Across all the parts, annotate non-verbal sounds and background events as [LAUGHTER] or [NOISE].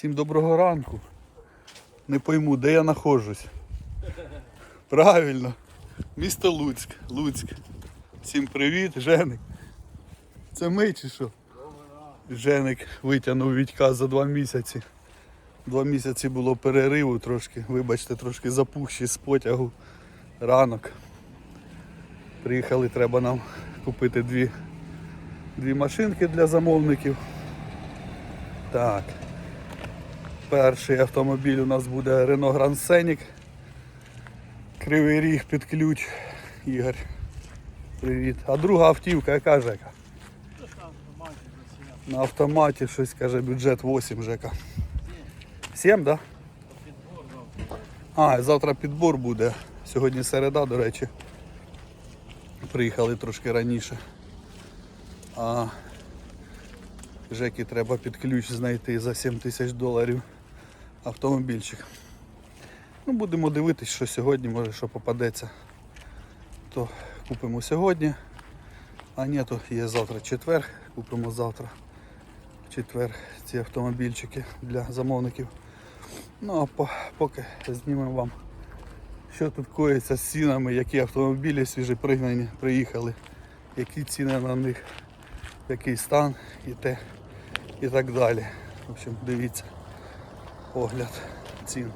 Всім доброго ранку. Не пойму, де я знаходжусь. Правильно. Місто Луцьк. Луцьк. Всім привіт, Женик. Це ми чи що? Женик витягнув Вітька за два місяці. Два місяці було перериву трошки, вибачте, трошки запухші з потягу ранок. Приїхали, треба нам купити дві, дві машинки для замовників. Так. Перший автомобіль у нас буде Renault Grand Scenic. Кривий ріг під ключ. Ігор. Привіт. А друга автівка, яка Жека? На автоматі щось каже бюджет 8 Жека. 7, так? Да? А, завтра підбор буде. Сьогодні середа, до речі. Приїхали трошки раніше. А Жекі треба під ключ знайти за 7 тисяч доларів автомобільчик. Ну, будемо дивитись, що сьогодні, може що попадеться. То купимо сьогодні. А ні, то є завтра четвер, купимо завтра. Четвер ці автомобільчики для замовників. Ну а по- поки знімемо вам, що тут коїться з цінами, які автомобілі свіжі пригнані, приїхали, які ціни на них, який стан і те, і так далі. В общем, дивіться огляд цін.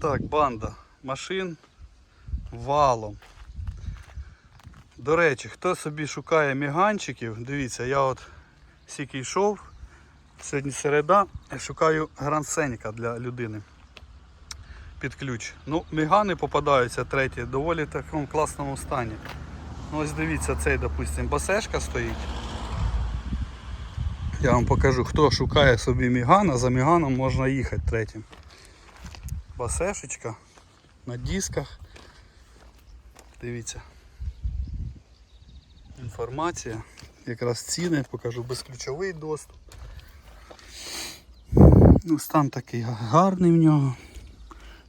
Так, банда машин валом. До речі, хто собі шукає міганчиків, дивіться, я от стільки йшов, сьогодні середа, я шукаю грансеніка для людини під ключ. Ну, мігани попадаються треті, доволі в такому класному стані. Ну, ось дивіться, цей, допустимо, басешка стоїть. Я вам покажу, хто шукає собі мігана, за міганом можна їхати третім. Басешечка на дисках. Дивіться. Інформація. Якраз ціни, покажу безключовий доступ. Ну, стан такий гарний в нього.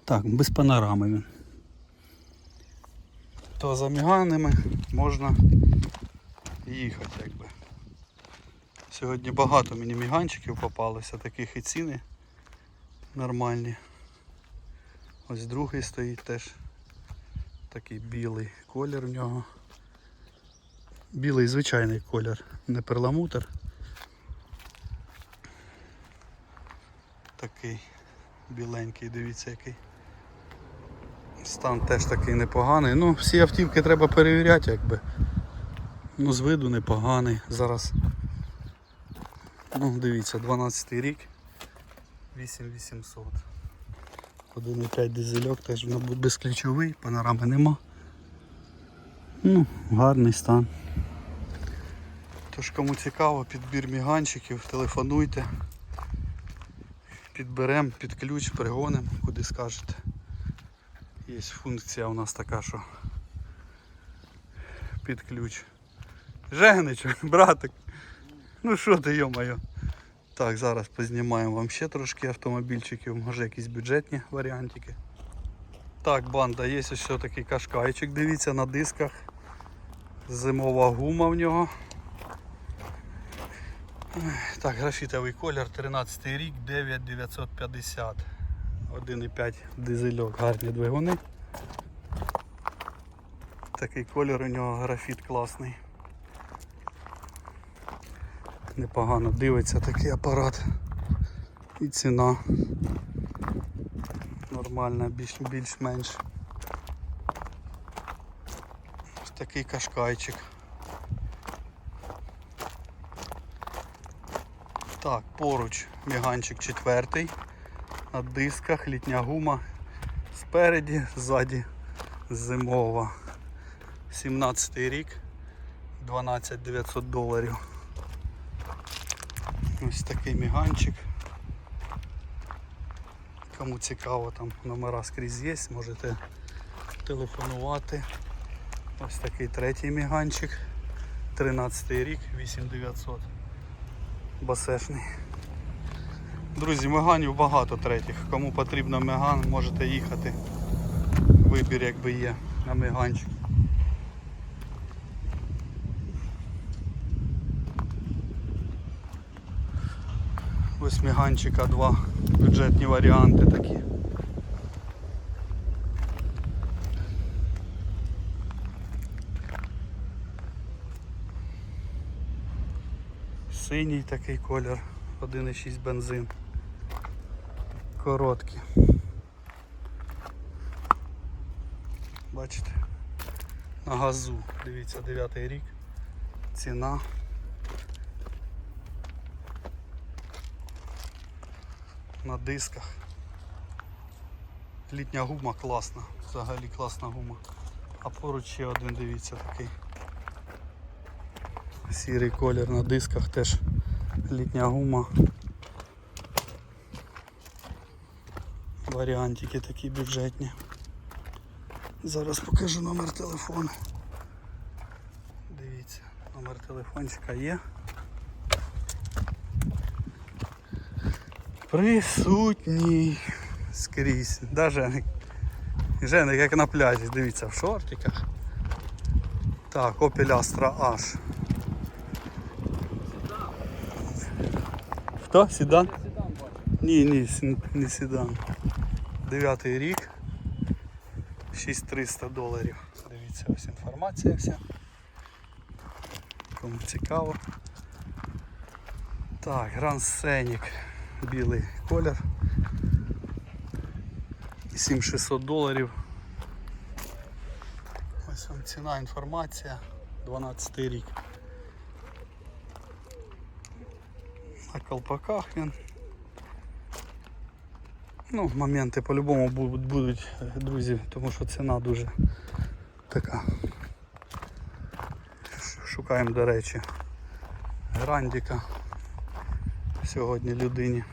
Так, без панорами він. То за міганами можна їхати якби. Сьогодні багато мені міганчиків попалося, таких і ціни нормальні. Ось другий стоїть теж такий білий колір в нього. Білий звичайний колір, не перламутр. Такий біленький, дивіться який. Стан теж такий непоганий. Ну, всі автівки треба перевіряти, якби. Ну, з виду непоганий. Зараз. Ну, дивіться, 12 рік. 8800. 1,5 дизельок теж безключовий, панорами нема. Ну, гарний стан. Тож кому цікаво, підбір міганчиків, телефонуйте. Підберемо під ключ, пригонимо, куди скажете. Є функція у нас така, що під ключ. Женечок, братик. Ну що ти, йо-моє. Так, зараз познімаємо вам ще трошки автомобільчиків, може якісь бюджетні варіантики. Так, банда, є ось такий кашкайчик, дивіться на дисках. Зимова гума в нього. Так, графітовий колір, 13 рік, 9950. 1,5 дизельок, гарні двигуни. Такий колір у нього графіт класний. Непогано дивиться такий апарат. І ціна нормальна, більш- більш-менш. Ось такий кашкайчик. Так, поруч міганчик четвертий. На дисках літня гума. Спереді, ззаді зимова. 17 рік, 12 900 доларів. Ось такий міганчик. Кому цікаво, там номера скрізь є, можете телефонувати. Ось такий третій міганчик. 13 рік, 8900. Басешний. Друзі, меганів багато третіх. Кому потрібно меган, можете їхати. Вибір якби є на меганчик. Ось міганчика два бюджетні варіанти такі. Синій такий колір, 1,6 бензин. Короткий. Бачите? На газу. Дивіться, 9 рік. Ціна. На дисках. Літня гума класна. Взагалі класна гума. А поруч ще один, дивіться, такий. Сірий колір на дисках теж літня гума. Варіантики такі бюджетні. Зараз покажу номер телефону. Дивіться, номер телефончика є. Присутній скрізь. Да, Женик? Женик як на пляжі, дивіться, в шортиках. Так, Opel Astra H. Хто? Седан? Ні, ні, не седан. Дев'ятий рік. 6300 доларів. Дивіться, ось інформація вся. Кому цікаво. Так, Grand Scenic. Білий колір. 7600 доларів. Ось вам ціна, інформація. 12 рік. На колпаках він. Ну, моменти по-любому будуть, друзі, тому що ціна дуже така. Шукаємо, до речі, грандіка. Сьогодні людині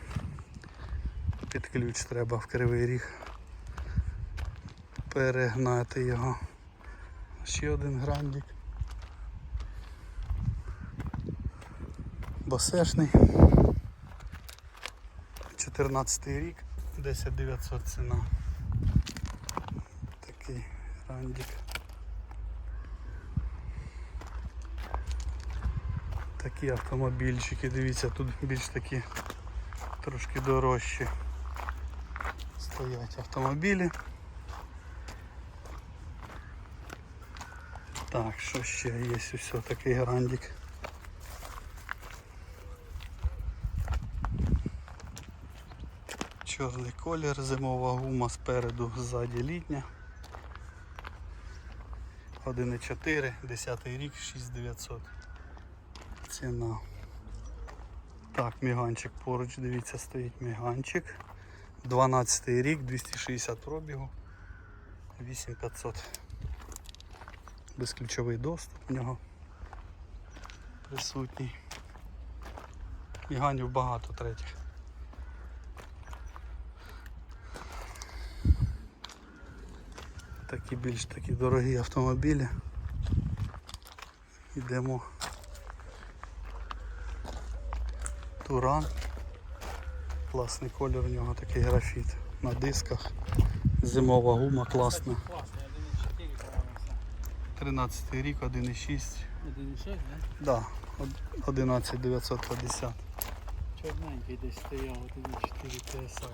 під ключ треба в кривий ріг перегнати його. Ще один грандік. Басешний. 14 рік, 10 900 ціна. Такий рандік. Такі автомобільчики, дивіться, тут більш такі трошки дорожчі. Стоять автомобілі. Так, що ще є ось такий грандік. Чорний колір, зимова гума спереду, ззаді літня. 1,4, 10 рік, 6900. Ціна. Так, міганчик поруч, дивіться, стоїть міганчик. 12 рік, 260 пробігу, 8500. Безключовий доступ у нього присутній. Міганів багато третіх. Такі більш такі дорогі автомобілі. Йдемо. Туран. Класний колір у нього такий графіт. На дисках. Зимова гума класна. Класно, 1.4 правився. 13 рік, 1,6. 1.6, да? Да, од- 11 950. Чорненький десь стояв, 1.4 TSI.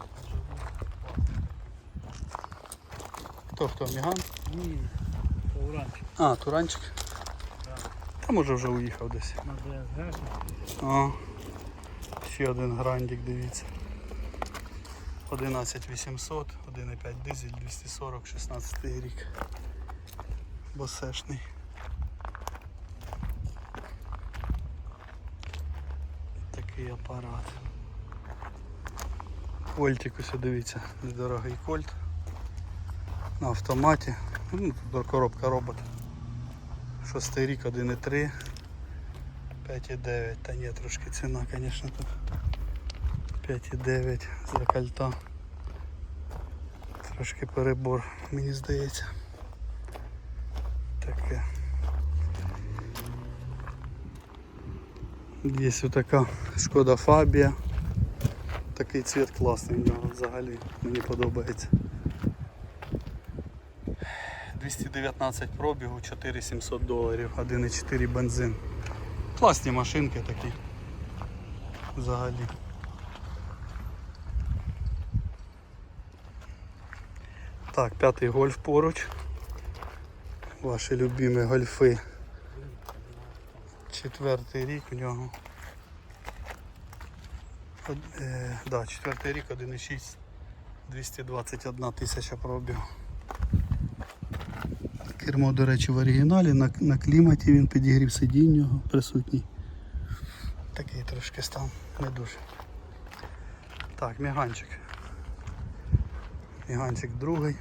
Хто хто? Міган? Ні, Пауранчик А, Туранчик. Да. Та може вже уїхав десь. на ДСГ. А, ще один грандик, дивіться. 11800, 1,5 дизель, 240, 16 рік. Босешний. Такий апарат. Кольтик ось дивіться, недорогий кольт. На автоматі. Ну, тут коробка робот. Шостий рік 1,3. 5,9. Та ні, трошки ціна, звісно, тут. 5,9 за кальта. Трошки перебор, мені здається. Таке. Є така шкода Фабія. Такий цвіт класний в взагалі. Мені подобається. 219 пробігу, 4700 доларів, 1,4 бензин. Класні машинки такі. Взагалі. Так, п'ятий гольф поруч. Ваші любимі гольфи. Четвертий рік у нього. Е, да, четвертий рік 1,6. 221 тисяча пробігу. Кермо, до речі, в оригіналі, на, на кліматі він підігрів нього присутній. Такий трошки стан, не дуже. Так, міганчик. Міганчик другий.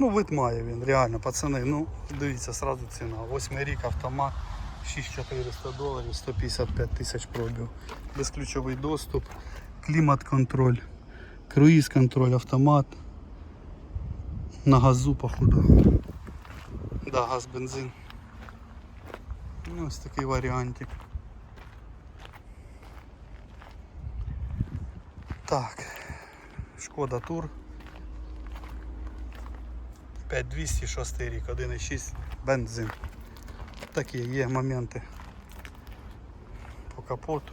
Ну, вид має він, реально, пацани. Ну, дивіться, сразу ціна. Восьмий рік автомат, 6400 доларів, 155 тисяч пробів. Безключовий доступ, клімат-контроль, круїз-контроль, автомат. На газу, походу. Да, газ, бензин. Ну, ось такий варіантик. Так, Шкода Тур. 5200 6 рік, 1,6 бензин. Такі є моменти по капоту.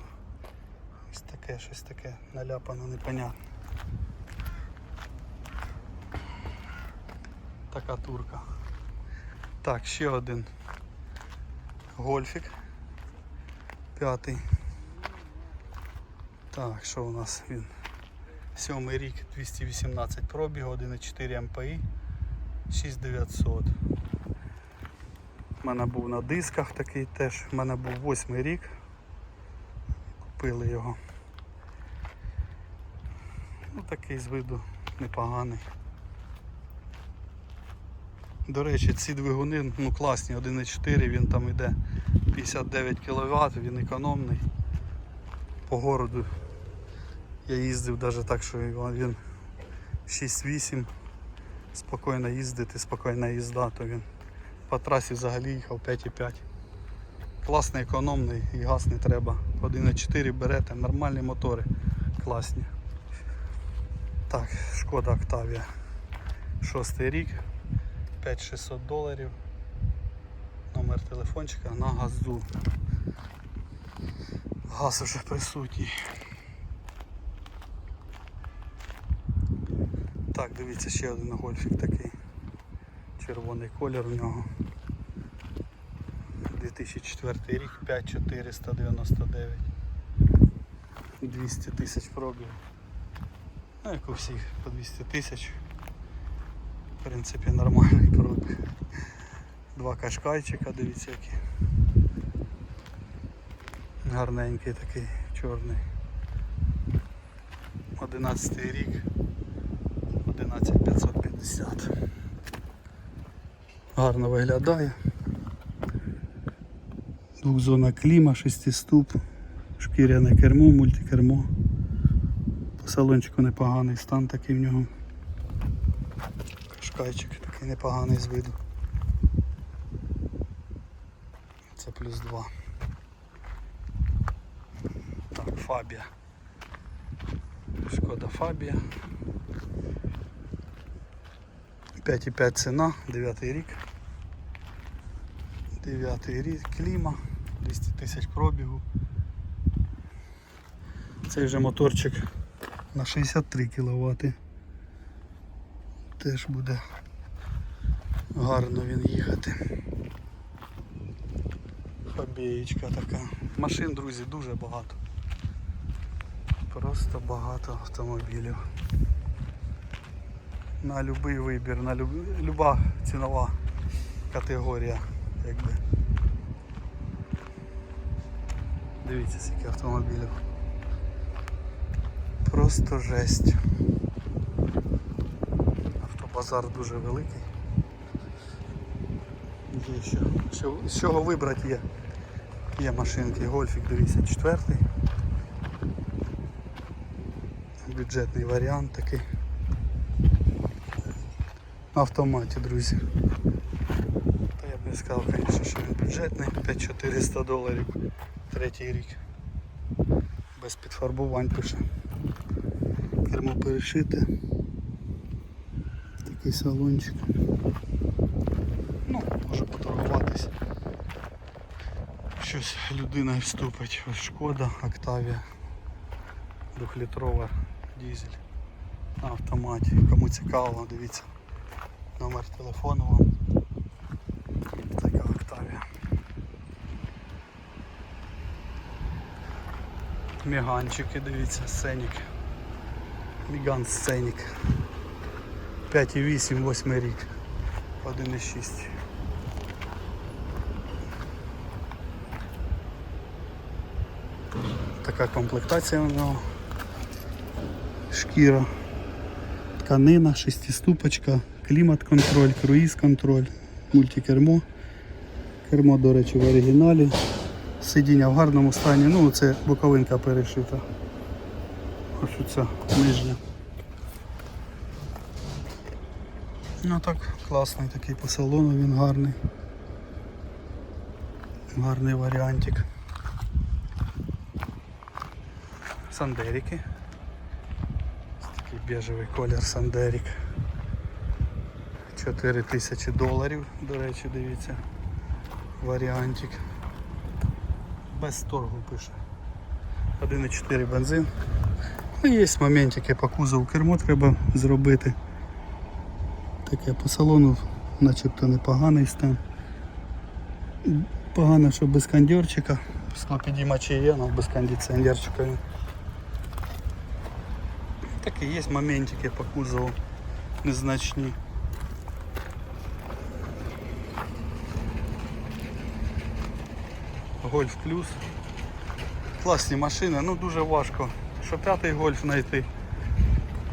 Ось таке, щось таке наляпано, непонятно. Така турка. Так, ще один гольфік. П'ятий. Так, що у нас він? Сьомий рік 218 пробігу, 1,4 МПІ, 6900. У мене був на дисках такий теж. У мене був восьмий рік. Купили його. Ну такий з виду непоганий. До речі, ці двигуни ну, класні, 1,4, він там йде 59 кВт, він економний. По городу я їздив навіть так, що він 6-8, спокійно їздити, спокійна їзда, то він по трасі взагалі їхав 5,5. Класний, економний і газ не треба. 1,4 берете, нормальні мотори, класні. Так, шкода Октавія. Шостий рік. 5600 доларів. Номер телефончика на газу. Газ уже присутній. Так, дивіться, ще один гольфік такий. Червоний колір у нього. 2004 рік, 5499. 200 тисяч пробів. Ну як у всіх по 200 тисяч. В принципі нормальний пробіг. Два кашкайчика, дивіться які. Гарненький такий, чорний. 11 рік. 11550. Гарно виглядає. Двохзона кліма, шестиступ, шкіряне кермо, мультикермо. По салончику непоганий стан такий в нього. Кашкайчик такий непоганий з виду. Це плюс 2. Так, Фабія. Шкода Фабія. 5,5 ціна, 9 рік. 9 рік, кліма, 200 тисяч пробігу. Цей вже моторчик на 63 кВт. Теж буде гарно він їхати. Фабієчка така. Машин, друзі, дуже багато. Просто багато автомобілів. На будь-який вибір, на люб... люба цінова категорія. Якби. Дивіться, скільки автомобілів. Просто жесть. Автобазар дуже великий. Є що з чого вибрати є. Є машинки, гольфік, дивіться, четвертий. Бюджетний варіант такий. На автоматі, друзі. Та я б не сказав, звісно, що він бюджетний, 5400 доларів, третій рік. Без підфарбувань пише. Кермо перешите. Такий салончик. Ну, може поторгуватись. Щось людина вступить. Ось шкода, Октавія. Двохлітрова дизель. на автоматі. Кому цікаво, дивіться. Номер телефону вам. Така Октавія. Міганчики, дивіться, сценік. Міган сценік. 5,8, 8 рік. 1,6. Така комплектація у нього. Шкіра. Тканина, шестиступочка, клімат-контроль, круїз-контроль, мультикермо. Кермо, до речі, в оригіналі. Сидіння в гарному стані. Ну, це боковинка перешита. Ось оця нижня. Ну так, класний такий по салону, він гарний. Гарний варіантик. Сандерики. Такий біжевий колір Сандерик. 4 тисячі доларів, до речі, дивіться. Варіантик. Без торгу пише. 1,4 бензин. Ну, є моментики по кузову кермо треба зробити. Таке по салону начебто непоганий стан. Погано, що без кондьорчика. Склопідіймачі є, але без кондиціонерчика. він. Такі є моментики по кузову незначні. Гольф плюс. Класні машини, ну дуже важко. Що п'ятий гольф знайти,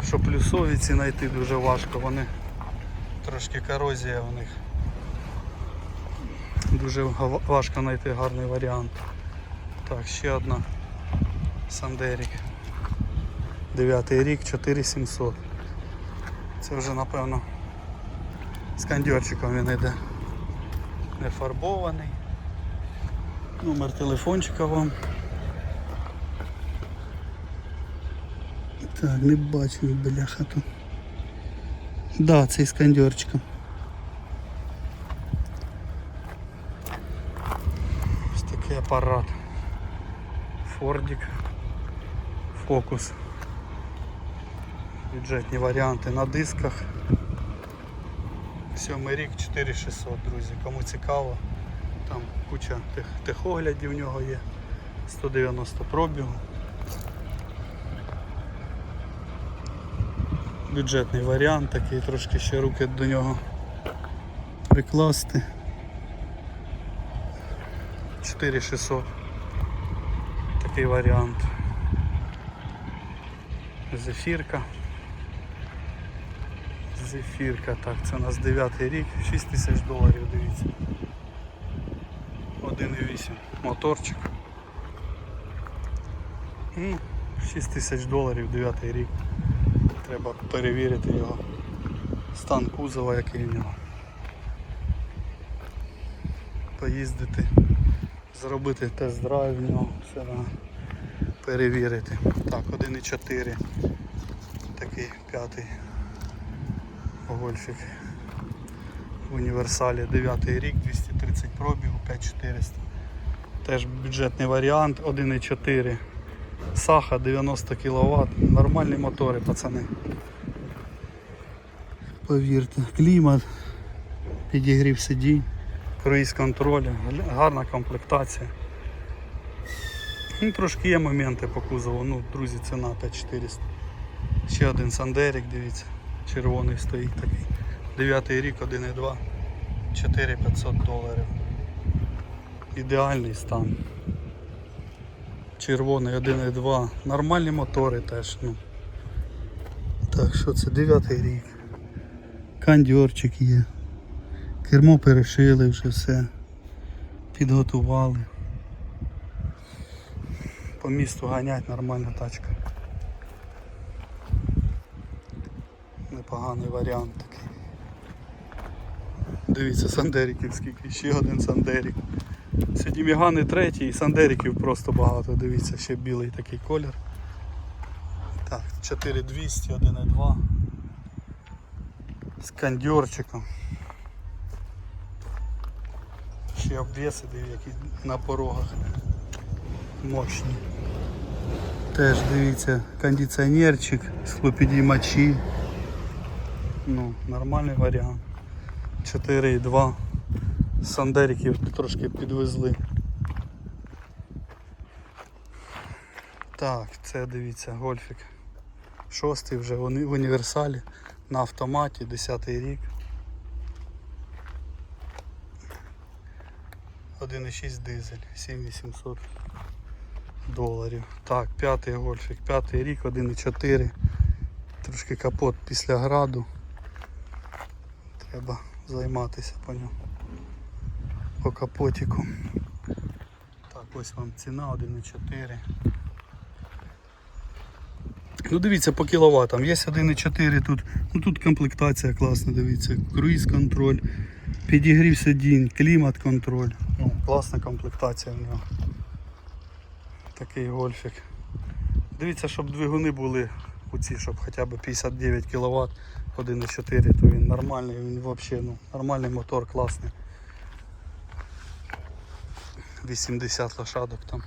що плюсові ці знайти дуже важко. Вони трошки корозія у них. Дуже важко знайти гарний варіант. Так, ще одна Сандерік. Дев'ятий рік, 4700. Це вже напевно з кондьорчиком він йде. Не фарбований. Номер телефончика вам. Так, не бачу, бляха тут. Да, цей з кондьорчиком. Ось такий апарат. Фордик. Фокус. Бюджетні варіанти на дисках. Сьомий рік 4600, друзі. Кому цікаво, там куча тих, техоглядів в нього є. 190 пробігу. Бюджетний варіант, такий трошки ще руки до нього прикласти. 4600. Такий варіант. Зефірка. Зефірка, так, це у нас 9 рік, 6 тисяч доларів, дивіться. 1,8 моторчик. Ну, 6 тисяч доларів, 9 рік. Треба перевірити його стан кузова, який в нього. Поїздити, зробити тест-драйв в нього, все на перевірити. Так, 1,4. Такий п'ятий гольфік в універсалі 9 рік, 230 пробігу, 5400. Теж бюджетний варіант, 1,4. Саха 90 кВт. Нормальні мотори, пацани. Повірте, клімат, підігрів сидінь, круїз контроль, гарна комплектація. Ну, трошки є моменти по кузову, ну, друзі, ціна 5400. Ще один Сандерик, дивіться, червоний стоїть такий. 9 рік, 1,2, 4500 доларів. Ідеальний стан. Червоний 1,2. Нормальні мотори теж. Ну. Так, що це 9 рік. Кандьорчик є. Кермо перешили вже все. Підготували. По місту ганять нормальна тачка. Непоганий варіант такий. Дивіться, Сандериків скільки, ще один Сандерик. Сьогодні Мігани третій і Сандериків просто багато. Дивіться, ще білий такий колір. Так, 4200, 1,2. З кондьорчиком. Ще обвеси, диви, які на порогах. Мощні. Теж дивіться, кондиціонерчик, склопідіймачі. Ну, нормальний варіант. 4,2. Сандериків трошки підвезли. Так, це дивіться, гольфік. Шостий вже в універсалі на автоматі, 10 рік. 1,6 дизель, 7800 доларів. Так, п'ятий гольфік, п'ятий рік, 1,4. Трошки капот після граду. Треба займатися по ньому. По капотику. Так, ось вам ціна 1,4. Ну дивіться по кіловатам. Є 1,4 тут. Ну тут комплектація класна, дивіться. Круїз контроль, підігрів сидінь, клімат контроль. Ну, класна комплектація в нього. Такий гольфік. Дивіться, щоб двигуни були у ці, щоб хоча б 59 кВт, 1,4, то він нормальний, він взагалі ну, нормальний мотор, класний. 80 лошадок там.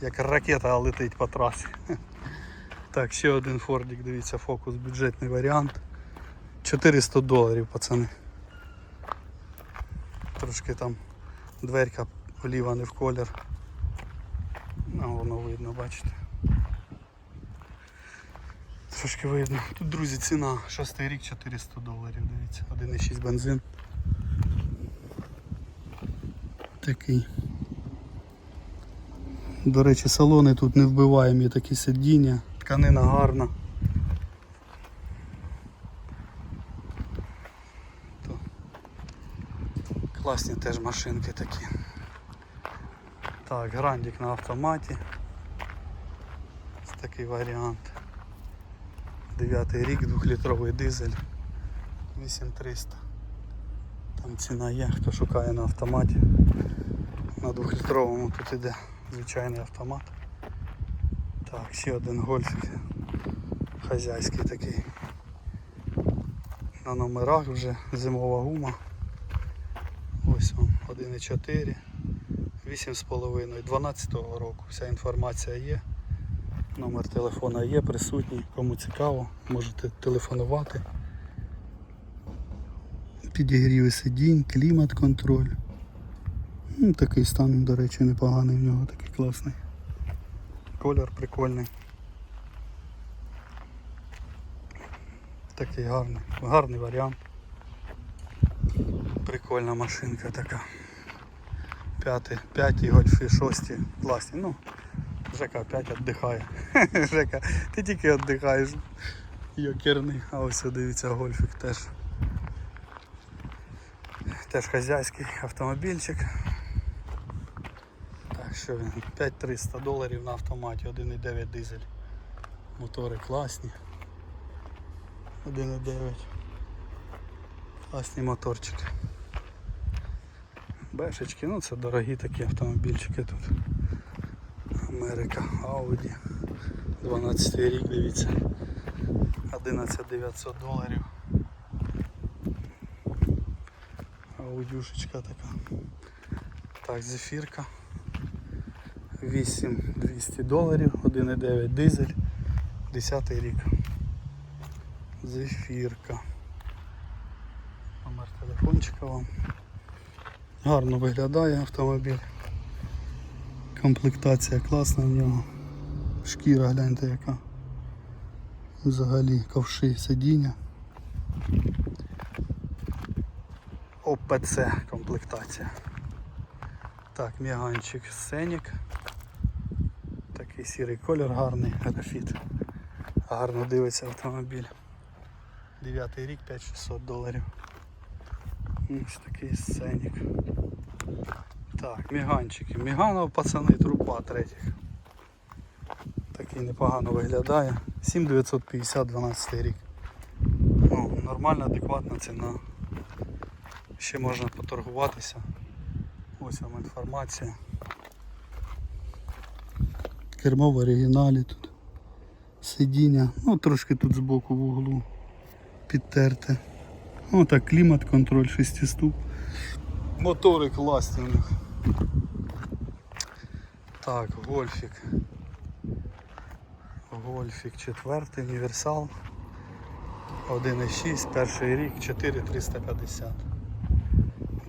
Як ракета летить по трасі. [LAUGHS] Так, ще один фордик, дивіться, фокус, бюджетний варіант. 400 доларів, пацани. Трошки там дверка оліва не в колір. А воно видно, бачите. Трошки видно. Тут, друзі, ціна 6 рік 400 доларів, дивіться, 1,6 бензин. Такий. До речі, салони тут не вбиваємі такі сидіння, тканина гарна. Класні теж машинки такі. Так, грандик на автоматі. Ось такий варіант. Дев'ятий рік, двохлітровий дизель. 8300. Там ціна є, хто шукає на автоматі. На двохлітровому тут іде звичайний автомат. Так, ще один гольфик. Хазяйський такий. На номерах вже зимова гума. Ось он 1,4, 8,5, 12 року. Вся інформація є. Номер телефона є, присутній. Кому цікаво, можете телефонувати. Підігріви сидінь, клімат контроль. Ну, такий стан, до речі, непоганий в нього, такий класний. Колір прикольний. Такий гарний, гарний варіант. Прикольна машинка така. П'ятий, п'ятий гольфи, шості, класні. Ну, Жека опять віддихає. [LAUGHS] Жека, ти тільки віддихаєш. Йокерний. А ось дивіться гольфик теж. Теж хазяйський автомобільчик. Що він? 5300 доларів на автоматі, 1,9 дизель. Мотори класні. 1,9. Класні моторчики. Бешечки, ну це дорогі такі автомобільчики тут. Америка, Audi. 12 рік, дивіться. 11900 доларів. Аудюшечка така. Так, зефірка. 8200 доларів, 1,9 дизель, 10 рік. Зефірка. Номер телефончика вам. Гарно виглядає автомобіль. Комплектація класна в нього. Шкіра гляньте яка. Взагалі ковши сидіння. ОПЦ комплектація. Так, міганчик Сенік. Такий сірий колір гарний, графіт. Гарно дивиться автомобіль. 9 рік 5600 доларів. Ось такий сценік. Так, міганчики. Міганов, пацани, трупа третіх. Такий непогано виглядає. 7950 12 рік. Ну, нормальна, адекватна ціна. Ще можна поторгуватися. Ось вам інформація. Кермо в оригіналі тут. Сидіння. Ну трошки тут збоку в углу підтерте. Ну так, клімат, контроль, шестиступ. Мотори класні у них. Так, гольфік. Гольфік четвертий, універсал. 1,6, перший рік, 4,350.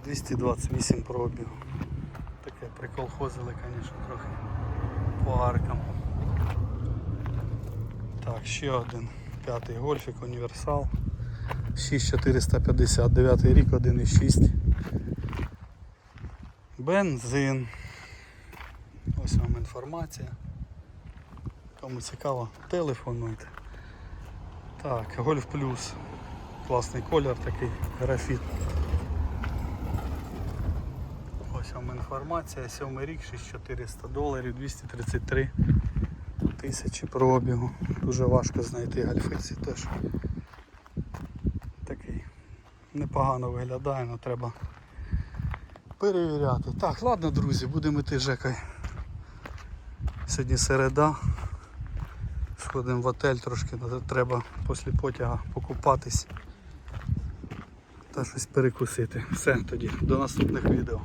228 пробігу. Таке приколхозили, звісно, трохи по. Так, ще один. П'ятий гольфік, універсал. 6450, 9 рік, 1,6. Бензин. Ось вам інформація. Кому цікаво, телефонуйте. Так, Гольф Плюс. Класний колір такий, графіт. Ось інформація. Сьомий рік, 6400 доларів, 233 тисячі пробігу. Дуже важко знайти гальфиці теж. Такий непогано виглядає, але треба перевіряти. Так, ладно, друзі, будемо йти жекай. Сьогодні середа. Сходимо в отель трошки, треба після потяга покупатись та щось перекусити. Все тоді, до наступних відео.